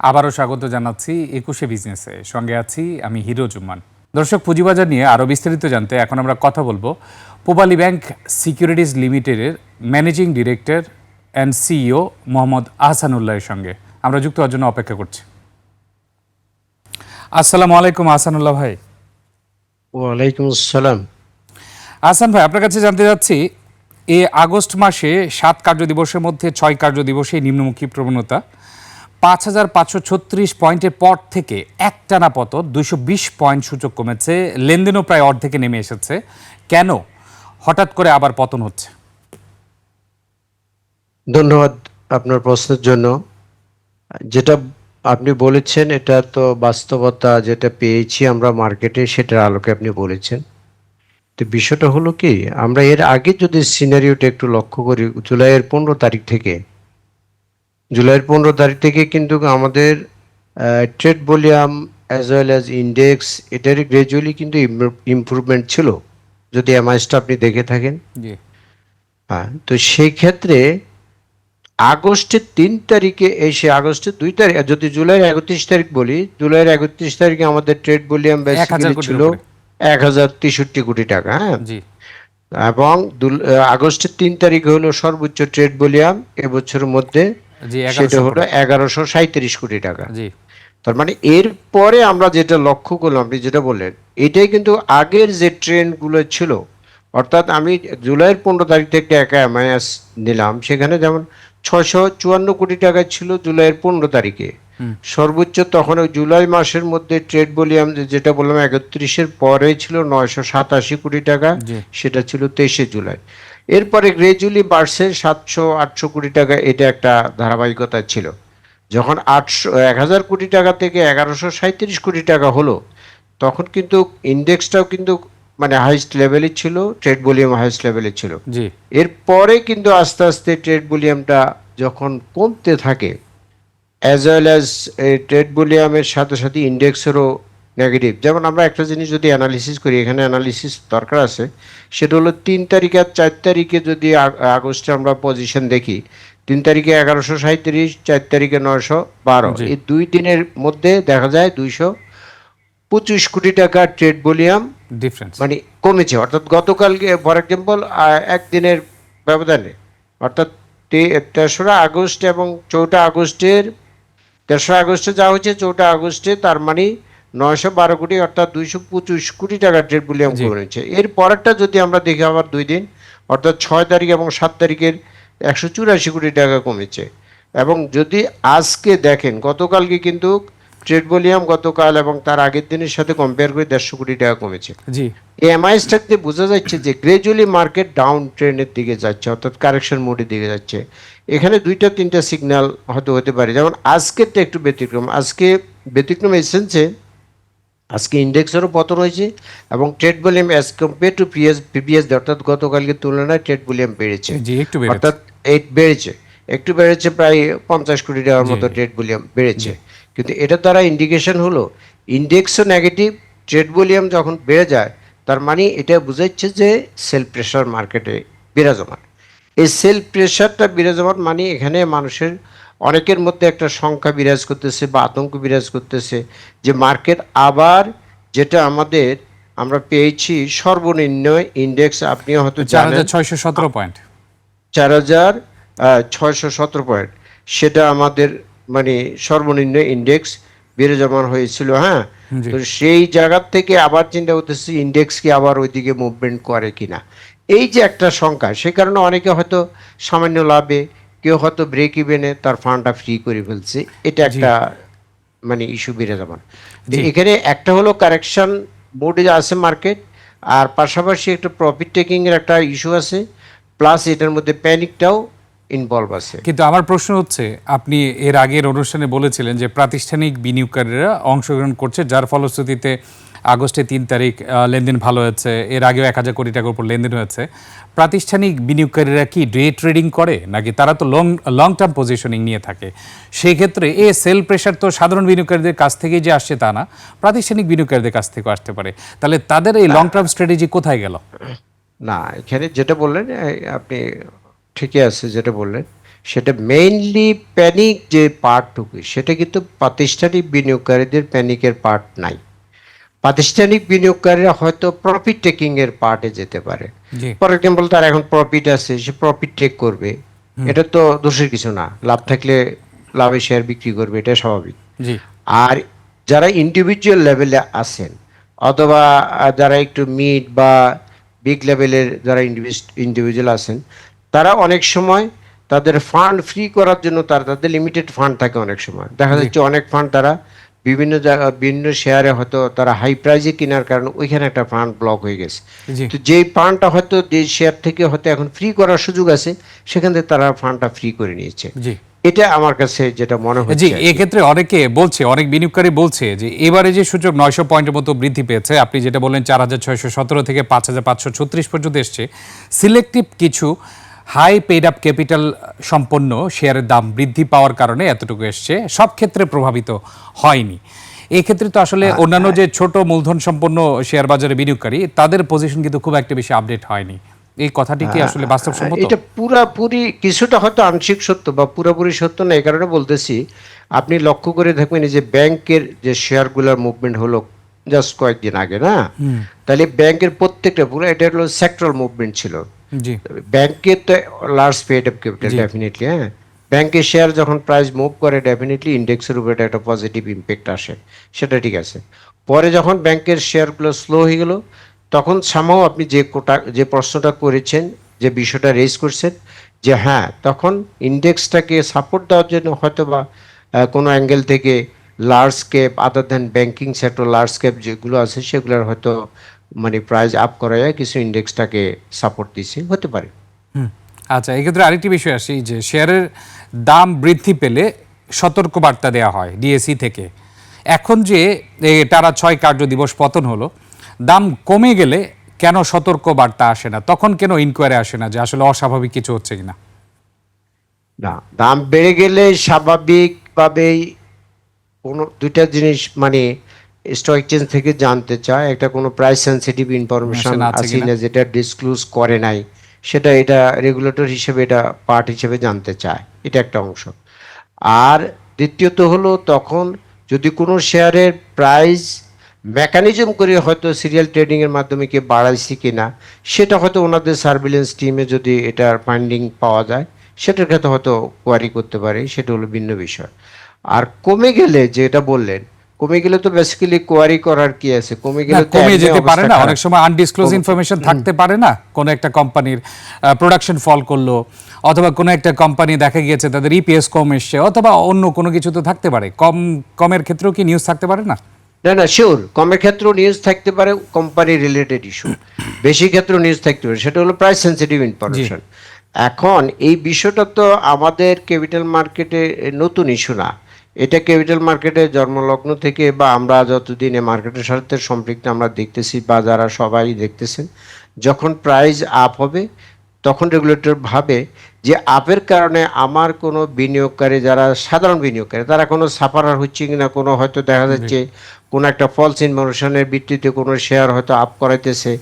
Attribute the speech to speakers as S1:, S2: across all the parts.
S1: আবারও স্বাগত জানাচ্ছি একুশে বিজনেসে। সঙ্গে আছি আমি হিরো জুম্মান। দর্শক পুঁজিবাজার নিয়ে আরও বিস্তারিত জানতে এখন আমরা কথা বলব পূবালী ব্যাংক সিকিউরিটিজ লিমিটেডের managing director and CEO Mohammad আহসানুল্লাহের সঙ্গে। আমরা যুক্ত হওয়ার জন্য অপেক্ষা করছি। আসসালামু আলাইকুম আহসানুল্লাহ ভাই।
S2: ওয়ালাইকুম আসসালাম।
S1: আহসান ভাই আপনার কাছে জানতে চাচ্ছি এ আগস্ট মাসে সাত কার্য দিবসের মধ্যে ছয় কার্য দিবসে নিম্নমুখী প্রবণতা। পাঁচ হাজার পাঁচশো ছত্রিশ পয়েন্টের পর থেকে একটানা পতন দুইশো বিশ পয়েন্ট সূচক কমেছে। লেনদেনও প্রায় অর্ধেকে নেমে এসেছে। কেন? হঠাৎ করে আবার পতন হচ্ছে।
S2: ধন্যবাদ আপনার প্রশ্নের জন্য। যেটা আপনি বলেছেন, এটা তো বাস্তবতা যেটা পেয়েছি আমরা মার্কেটে, সেটার আলোকে আপনি বলেছেন। তো বিষয়টা হলো কি, আমরা এর আগে যদি সিনারিওটা একটু লক্ষ্য করি জুলাইয়ের পনেরো তারিখ থেকে জুলাইয়ের পনেরো তারিখ থেকে কিন্তু আমাদের trade volume as well as index এটারই গ্রাজুয়ালি কিন্তু ইমপ্রুভমেন্ট ছিল। যদি এমআইসটা আপনি দেখে থাকেন। হ্যাঁ তো সেই ক্ষেত্রে আগস্টের তিন তারিখে এসে আগস্টের দুই তারিখ যদি জুলাইয়ের একত্রিশ তারিখ বলি জুলাইয়ের একত্রিশ তারিখে আমাদের ট্রেড ভলিউম
S1: 1000
S2: বেসিক্যালি ছিল এক হাজার তেষট্টি কোটি টাকা হ্যাঁ। এবং আগস্টের তিন তারিখে হলো সর্বোচ্চ ট্রেড ভলিউম এবছরের মধ্যে সেটা হলো এগারোশো সাঁত্রিশ কোটি টাকা।
S1: জি।
S2: তার মানে এর পরে আমরা যেটা লক্ষ্য করলাম আপনি যেটা বললেন এটাই কিন্তু আগের যে ট্রেন্ডগুলো ছিল অর্থাৎ আমি জুলাইয়ের পনেরো তারিখ থেকে একা এমআইএস নিলাম সেখানে যেমন ছশো চুয়ান্ন কোটি টাকা ছিল জুলাইয়ের পনেরো তারিখে। সর্বোচ্চ তখন ওই জুলাই মাসের মধ্যে ট্রেড ভলিউম যেটা বললাম একত্রিশের পরে ছিল নয়শো সাতাশি কোটি টাকা সেটা ছিল তেইশে জুলাই। এরপরে গ্রেজুয়ালি বাড়ছে সাতশো আটশো কোটি টাকা এটা একটা ধারাবাহিকতা ছিল। যখন আটশো এক হাজার কোটি টাকা থেকে এগারোশো সাঁত্রিশ কোটি টাকা হলো তখন কিন্তু ইন্ডেক্সটাও কিন্তু মানে হাইস্ট লেভেলে ছিল ট্রেড ভলিউম হাইস্ট লেভেলে ছিল।
S1: জি।
S2: এরপরে কিন্তু আস্তে আস্তে ট্রেড ভলিউমটা যখন কমতে থাকে অ্যাজ ওয়েল অ্যাজ ট্রেড ভলিউমের সাথে সাথে ইন্ডেক্সেরও নেগেটিভ যেমন আমরা একটা জিনিস যদি অ্যানালিসিস করি এখানে অ্যানালিসিস দরকার আছে সেটা হলো তিন তারিখ আর চার তারিখে যদি আগ- আগস্টে আমরা পজিশন দেখি তিন তারিখে এগারোশো সাঁত্রিশ চার তারিখে নয়শো বারো। এই দুই দিনের মধ্যে দেখা যায় দুইশো পঁচিশ কোটি টাকা ট্রেড ভলিউম
S1: ডিফারেন্স
S2: মানে কমেছে। অর্থাৎ গতকালকে ফর এক্সাম্পল একদিনের ব্যবধানে অর্থাৎ তেসরা আগস্ট এবং চৌঠা আগস্টের তেসরা আগস্টে যা হয়েছে চৌঠা আগস্টে তার মানে নয়শো বারো কোটি অর্থাৎ দুইশো পঁচিশ কোটি টাকার ট্রেড ভলিউম। কমেছে এর পরেরটা যদি আমরা দেখি আবার দুই দিন অর্থাৎ ছয় তারিখ এবং সাত তারিখের একশো চুরাশি কোটি টাকা কমেছে। এবং যদি আজকে দেখেন গতকালকে কিন্তু ট্রেড ভলিউম গতকাল এবং তার আগের দিনের সাথে কম্পেয়ার করে দেড়শো কোটি টাকা কমেছে।
S1: জি।
S2: এমআইএস থাকতে বোঝা যাচ্ছে যে গ্রেজুয়ালি মার্কেট ডাউন ট্রেনের দিকে যাচ্ছে অর্থাৎ কারেকশন মোডের দিকে যাচ্ছে। এখানে দুইটা তিনটা সিগন্যাল হয়তো হতে পারে। যেমন আজকেরটা একটু ব্যতিক্রম। আজকে ব্যতিক্রম এসেন্সে আজকে ইন্ডেক্সেরও পতন হয়েছে এবং trade volume as compare to previous previous অর্থাৎ গতকালকে তুলনায় ট্রেড ভলিউম বেড়েছে।
S1: জি একটু বেড়েছে।
S2: অর্থাৎ এই বেড়েছে। একটু বেড়েছে প্রায় পঞ্চাশ কোটি টাকার মতো ট্রেড ভলিউম বেড়েছে। কিন্তু এটা দ্বারা ইন্ডিকেশন হলো ইন্ডেক্সও নেগেটিভ ট্রেড ভলিউম যখন বেড়ে যায় তার মানে এটা বুঝাচ্ছে যে সেল প্রেশার মার্কেটে বিরাজমান। এই সেল প্রেশারটা বিরাজমান মানে এখানে মানুষের অনেকের মধ্যে একটা সংখ্যা বিরাজ করতেছে বা আতঙ্ক বিরাজ করতেছে যে মার্কেট আবার যেটা আমাদের আমরা পেয়েছি সর্বনিম্ন ইন্ডেক্স আপনি হয়তো
S1: চার
S2: জানেন।
S1: হাজার ছয়শো সতেরো পয়েন্ট
S2: চার হাজার ছয়শো সতেরো পয়েন্ট সেটা আমাদের মানে সর্বনিম্ন ইন্ডেক্স বিরাজমান হয়েছিল হ্যাঁ? তো সেই জায়গার থেকে আবার চিন্তা করতেছি ইন্ডেক্স কি আবার ওইদিকে মুভমেন্ট করে কিনা। এই যে একটা সংখ্যা সে কারণে অনেকে হয়তো সামান্য লাভে কেউ হয়তো ব্রেক ইভেনে তার ফান্ডটা ফ্রি করে ফেলছে। এটা একটা মানে ইস্যু বিরাজমান তো এখানে একটা হলো কারেকশন মোডে আছে মার্কেট আর পাশাপাশি একটা প্রফিট টেকিং এর একটা ইস্যু আছে প্লাস এটার মধ্যে প্যানিকটাও ইনভলভ আছে।
S1: কিন্তু আমার প্রশ্ন হচ্ছে আপনি এর আগের অনুষ্ঠানে বলেছিলেন যে প্রাতিষ্ঠানিক বিনিয়োগকারীরা অংশগ্রহণ করছে যার ফলশ্রুতিতে আগস্টে তিন তারিখ লেনদেন ভালো হয়েছে এর আগেও এক হাজার কোটি টাকার উপর লেনদেন হয়েছে। প্রাতিষ্ঠানিক বিনিয়োগকারীরা কি ডে ট্রেডিং করে নাকি তারা তো লং লং টার্ম পজিশনিং নিয়ে থাকে? সেই ক্ষেত্রে এ সেল প্রেশার তো সাধারণ বিনিয়োগকারীদের কাছ থেকেই যে আসছে তা না প্রাতিষ্ঠানিক বিনিয়োগকারীদের কাছ থেকেও আসতে পারে। তাহলে তাদের এই লং টার্ম স্ট্র্যাটেজি কোথায় গেল?
S2: না এখানে যেটা বললেন আপনি ঠিকই আছে যেটা বললেন। সেটা মেইনলি প্যানিক যে পার্টটুকু সেটা কিন্তু প্রাতিষ্ঠানিক বিনিয়োগকারীদের প্যানিকের পার্ট নাই। প্রাতিষ্ঠানিক বিনিয়োগকারীরা হয়তো প্রফিট টেকিং এর পার্টে যেতে পারে। ফর এক্সাম্পল তার এখন প্রফিট আছে সে প্রফিট টেক করবে। এটা তো দোষের কিছু না। লাভ থাকলে লাভে শেয়ার বিক্রি করবে এটা স্বাভাবিক। আর যারা ইন্ডিভিজুয়াল লেভেলে আছেন অথবা যারা একটু মিড বা বিগ লেভেলের যারা ইন্ডিভিজুয়াল আছেন তারা অনেক সময় তাদের ফান্ড ফ্রি করার জন্য তার তাদের লিমিটেড ফান্ড থাকে অনেক সময়। দেখা যাচ্ছে অনেক ফান্ড তারা বিভিন্ন জায়গা বিভিন্ন শেয়ারে হয়তো তারা হাই প্রাইজে কেনার কারণে ওইখানে একটা ফান্ড ব্লক হয়ে গেছে। তো যেই ফান্ডটা হয়তো যে শেয়ার থেকে হয়তো এখন ফ্রি করার সুযোগ আছে সেখান থেকে তারা ফান্ডটা ফ্রি করে নিয়েছে। এটা আমার কাছে যেটা মনে
S1: জি
S2: হচ্ছে আর
S1: এক্ষেত্রে অনেকে বলছে অনেক বিনিয়োগকারী বলছে যে এবারে যে সূচক নয়শো পয়েন্টের মতো বৃদ্ধি পেয়েছে আপনি যেটা বললেন চার হাজার ছয়শো সতেরো থেকে পাঁচ হাজার পাঁচশো ছত্রিশ পর্যন্ত এসছে সিলেক্টিভ কিছু হাই পেড আপ ক্যাপিটাল সম্পন্ন শেয়ারের দাম বৃদ্ধি পাওয়ার কারণে এতটুকু এসছে সব ক্ষেত্রে প্রভাবিত হয়নি। এক্ষেত্রে তো আসলে অন্যান্য যে ছোট মূলধন সম্পন্ন শেয়ার বাজারে বিনিয়োগকারী তাদের পজিশন কিন্তু খুব একটা বেশি আপডেট হয়নি। এই কথাটি কি আসলে বাস্তবসম্মত?
S2: এটা পুরাপুরি কিছুটা হয়তো আংশিক সত্য বা পুরোপুরি সত্য না এই কারণে বলতেছি আপনি লক্ষ্য করে দেখবেন এই যে ব্যাংকের যে শেয়ারগুলোর মুভমেন্ট হলো জাস্ট কয়েকদিন আগে না? তাহলে ব্যাংকের প্রত্যেকটা পুরো এটা হলো সেক্টরাল মুভমেন্ট ছিল। ব্যাংকের তো large paid of capital definitely হ্যাঁ। ব্যাংকের শেয়ার যখন প্রাইস মুভ করে ডেফিনেটলি ইন্ডেক্সের উপরে একটা পজিটিভ ইম্প্যাক্ট আসে। সেটা ঠিক আছে। পরে যখন ব্যাংকের শেয়ারগুলো স্লো হয়ে গেল তখন সামাও আপনি যে কোটা যে প্রশ্নটা করেছেন যে বিষয়টা রেজ করছেন যে হ্যাঁ তখন ইন্ডেক্সটাকে সাপোর্ট দেওয়ার জন্য হয়তো বা কোনো অ্যাঙ্গেল থেকে large cap other than banking sector large cap যেগুলো আছে সেগুলোর হয়তো মানে প্রাইস আপ করা যায় কিছু ইন্ডেক্সটাকে সাপোর্ট দিচ্ছে হতে পারে।
S1: হুম। আচ্ছা এক্ষেত্রে আরেকটি বিষয় আসি যে শেয়ারের দাম বৃদ্ধি পেলে সতর্ক বার্তা দেওয়া হয় ডিএসি থেকে। এখন যে টানা ছয় কার্য দিবস পতন হলো দাম কমে গেলে কেন সতর্ক বার্তা আসে না? তখন কেন ইনকোয়ারি আসে না যে আসলে অস্বাভাবিক কিছু হচ্ছে কিনা?
S2: না দাম বেড়ে গেলে স্বাভাবিকভাবেই কোনো দুইটা জিনিস মানে স্টক এক্সচেঞ্জ থেকে জানতে চায় একটা কোনো প্রাইস সেন্সিটিভ ইনফরমেশন
S1: আছে
S2: না যেটা ডিসক্লোজ করে নাই সেটা এটা রেগুলেটর হিসেবে এটা পার্ট হিসেবে জানতে চায় এটা একটা অংশ। আর দ্বিতীয়ত হলো তখন যদি কোনো শেয়ারের প্রাইস মেকানিজম করে হয়তো সিরিয়াল ট্রেডিং এর মাধ্যমে কি বাড়াইছে কিনা সেটা হয়তো ওনাদের সার্ভিলেন্স টিমে যদি এটার ফাইন্ডিং পাওয়া যায় সেটার ক্ষেত্রে হয়তো কোয়ারি করতে পারে সেটা হলো ভিন্ন বিষয়। আর কমে গেলে যেটা বললেন কমে গেলে তো বেসিক্যালি কোয়ারি করার কি আছে? কমে গেলে
S1: কমে যেতে পারে না অনেক সময় আনডিসক্লোজ ইনফরমেশন থাকতে পারে না কোনো একটা কোম্পানির প্রোডাকশন ফল করল অথবা কোনো একটা কোম্পানি দেখা গিয়েছে তাদের ইপিএস কম এসছে অথবা অন্য কোনো কিছু তো থাকতে পারে। কম কমের ক্ষেত্রেও কি নিউজ থাকতে পারে না?
S2: না না শিওর কমের ক্ষেত্রেও নিউজ থাকতে পারে কোম্পানি রিলেটেড ইস্যু বেশি ক্ষেত্রেও নিউজ থাকতে পারে সেটা হলো প্রাইস সেন্সিটিভ ইনফরমেশন এখন এই বিষয়টা তো আমাদের ক্যাপিটাল মার্কেটে নতুন ইস্যু না। এটা ক্যাপিটাল মার্কেটে জন্মলগ্ন থেকে বা আমরা যতদিন এই মার্কেটের সাথে সম্পৃক্ত আমরা দেখতেছি বা যারা সবাই দেখতেছেন যখন প্রাইস আপ হবে তখন রেগুলেটর ভাবে যে আপের কারণে আমার কোনো বিনিয়োগকারী যারা সাধারণ বিনিয়োগকারী তারা কোনো সাফারার হচ্ছে কিনা কোনো হয়তো দেখা যাচ্ছে কোনো একটা ফলস ইনফরমেশনের ভিত্তিতে কোনো শেয়ার হয়তো আপ করাইতেছে।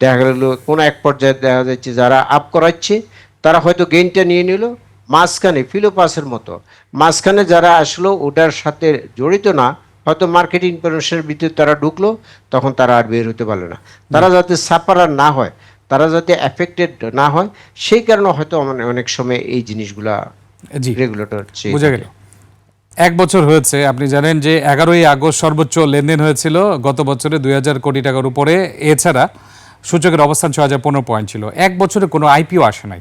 S2: দেখা গেল কোনো এক পর্যায়ে দেখা যাচ্ছে যারা আপ করাচ্ছে তারা হয়তো গেইনটা নিয়ে নিল মাঝখানে ফিলোপাসের মতো। মাঝখানে যারা আসলো ওটার সাথে জড়িত না হয়তো মার্কেট ইনফরমেশনের ভিতরে তারা ঢুকলো তখন তারা আর বের হতে পারল না। তারা যাতে সাফারার না হয় তারা যাতে অ্যাফেক্টেড না হয় সেই কারণে হয়তো মানে অনেক সময় এই জিনিসগুলা রেগুলেটর
S1: বুঝা গেল। এক বছর হয়েছে আপনি জানেন যে এগারোই আগস্ট সর্বোচ্চ লেনদেন হয়েছিল গত বছরে দুই হাজার কোটি টাকার উপরে। এছাড়া সূচকের অবস্থান ছয় হাজার পনেরো পয়েন্ট ছিল। এক বছরে কোনো আইপিও আসে নাই।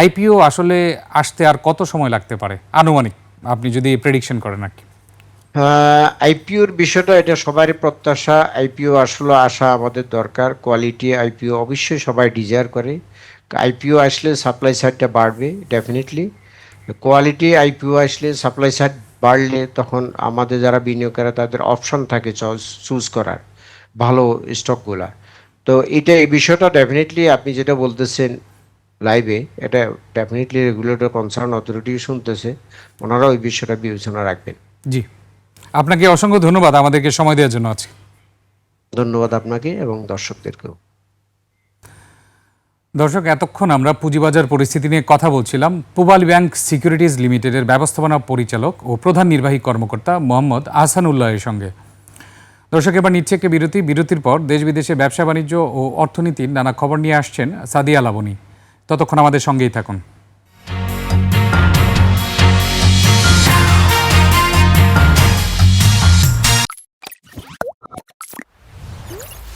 S1: আইপিও আসলে আসতে আর কত সময় লাগতে পারে? আনুমানিক, আপনি যদি প্রেডিকশন করেন আর কি।
S2: আইপিওর বিষয়টা, এটা সবারই প্রত্যাশা। আইপিও আসলে আসা আমাদের দরকার। কোয়ালিটি আইপিও অবশ্যই সবাই ডিজায়ার করে। আইপিও আসলে সাপ্লাই সাইডটা বাড়বে ডেফিনেটলি কোয়ালিটি আইপিও আসলে সাপ্লাই সাইড বাড়লে তখন আমাদের যারা বিনিয়োগকারী, তাদের অপশন থাকে চুজ করার, ভালো স্টকগুলা তো এটা, এই বিষয়টা ডেফিনেটলি আপনি যেটা বলতেছেন লাইভে এটা ডেফিনেটলি রেগুলেটর কনসার্ন অথরিটি শুনতেছে। ওনারা ওই বিষয়টা বিবেচনা রাখবেন।
S1: জি। আপনাকে অসংখ্য ধন্যবাদ আমাদেরকে সময় দেওয়ার জন্য আছে
S2: ধন্যবাদ আপনাকে এবং দর্শকদেরকেও।
S1: দর্শক এতক্ষণ আমরা পুঁজিবাজার পরিস্থিতি নিয়ে কথা বলছিলাম। পুবাল ব্যাংক সিকিউরিটিজ লিমিটেডের ব্যবস্থাপনা পরিচালক ও প্রধান নির্বাহী কর্মকর্তা মোহাম্মদ আহসানুল্লাহের সঙ্গে। দর্শক এবার নিচ্ছে একটি বিরতি। বিরতির পর দেশ বিদেশে ব্যবসা বাণিজ্য ও অর্থনীতির নানা খবর নিয়ে আসছেন সাদিয়া লাবণী ততক্ষণ আমাদের সঙ্গেই থাকুন।